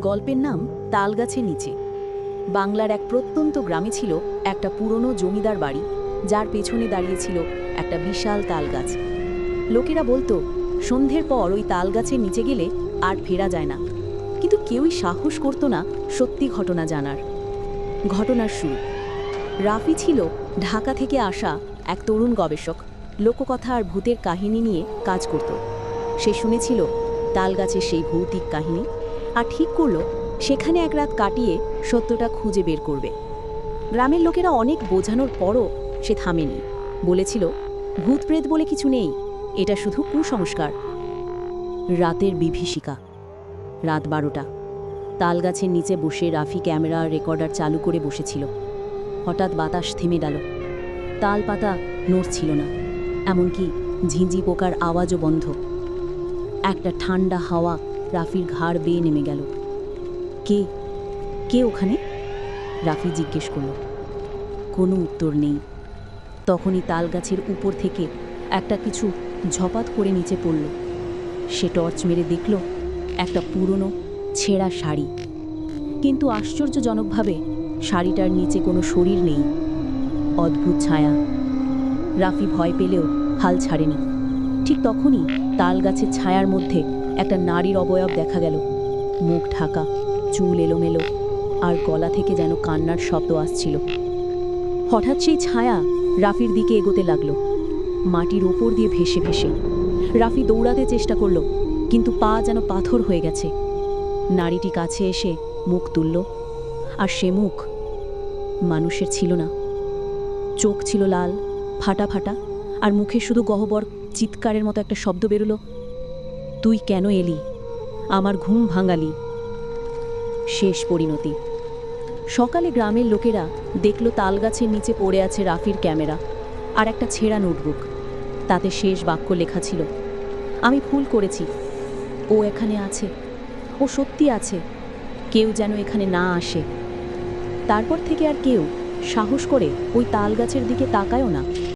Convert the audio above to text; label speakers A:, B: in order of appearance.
A: গল্পের নাম তালগাছের নিচে। বাংলার এক প্রত্যন্ত গ্রামে ছিল একটা পুরনো জমিদার বাড়ি, যার পেছনে দাঁড়িয়েছিল একটা বিশাল তালগাছ। লোকেরা বলতো, সন্ধ্যের পর ওই তালগাছের নিচে গেলে আর ফেরা যায় না। কিন্তু কেউই সাহস করতো না সত্যি ঘটনা জানার। ঘটনার শুরু। রাফি ছিল ঢাকা থেকে আসা এক তরুণ গবেষক। লোককথা আর ভূতের কাহিনী নিয়ে কাজ করত। সে শুনেছিল তালগাছের সেই ভৌতিক কাহিনী। আর ঠিক করল, সেখানে এক রাত কাটিয়ে সত্যটা খুঁজে বের করবে। গ্রামের লোকেরা অনেক বোঝানোর পরও সে থামেনি। বলেছিল, ভূতপ্রেত বলে কিছু নেই, এটা শুধু কুসংস্কার। রাতের বিভীষিকা, রাত বারোটা। তালগাছের নিচে বসে রাফি ক্যামেরা রেকর্ডার চালু করে বসেছিল। হঠাৎ বাতাস থেমে গেল। তাল পাতা নড়ছিল না, এমনকি ঝিঁঝি পোকার আওয়াজও বন্ধ। একটা ঠান্ডা হাওয়া রাফির ঘাড় বেয়ে নেমে গেল। কে? কে ওখানে? রাফি জিজ্ঞেস করল। কোনো উত্তর নেই। তখনই তাল গাছের উপর থেকে একটা কিছু ঝপাত করে নিচে পড়ল। সে টর্চ মেরে দেখল একটা পুরনো, ছেঁড়া শাড়ি। কিন্তু আশ্চর্যজনকভাবে শাড়িটার নিচে কোনো শরীর নেই। অদ্ভুত ছায়া। রাফি ভয় পেলেও হাল ছাড়েনি। ঠিক তখনই তাল গাছের ছায়ার মধ্যে একটা নারীর অবয়ব দেখা গেল। মুখ ঢাকা, চুল এলোমেলো, আর গলা থেকে যেন কান্নার শব্দ আসছিল। হঠাৎ সেই ছায়া রাফির দিকে এগোতে লাগল। মাটির ওপর দিয়ে ভেসে ভেসে। রাফি দৌড়াতে চেষ্টা করল, কিন্তু পা যেন পাথর হয়ে গেছে। নারীটি কাছে এসে মুখ তুলল, আর সে মুখ মানুষের ছিল না। চোখ ছিল লাল, ফাটা ফাটা, আর মুখে শুধু গহ্বর, চিৎকারের মতো একটা শব্দ বেরোলো। তুই কেন এলি? আমার ঘুম ভাঙালি। শেষ পরিণতি। সকালে গ্রামের লোকেরা দেখল তালগাছের নিচে পড়ে আছে রাফির ক্যামেরা আর একটা ছেঁড়া নোটবুক। তাতে শেষ বাক্য লেখা ছিল, আমি ভুল করেছি। ও এখানে আছে। ও সত্যি আছে। কেউ যেন এখানে না আসে। তারপর থেকে আর কেউ সাহস করে ওই তালগাছের দিকে তাকায়ও না।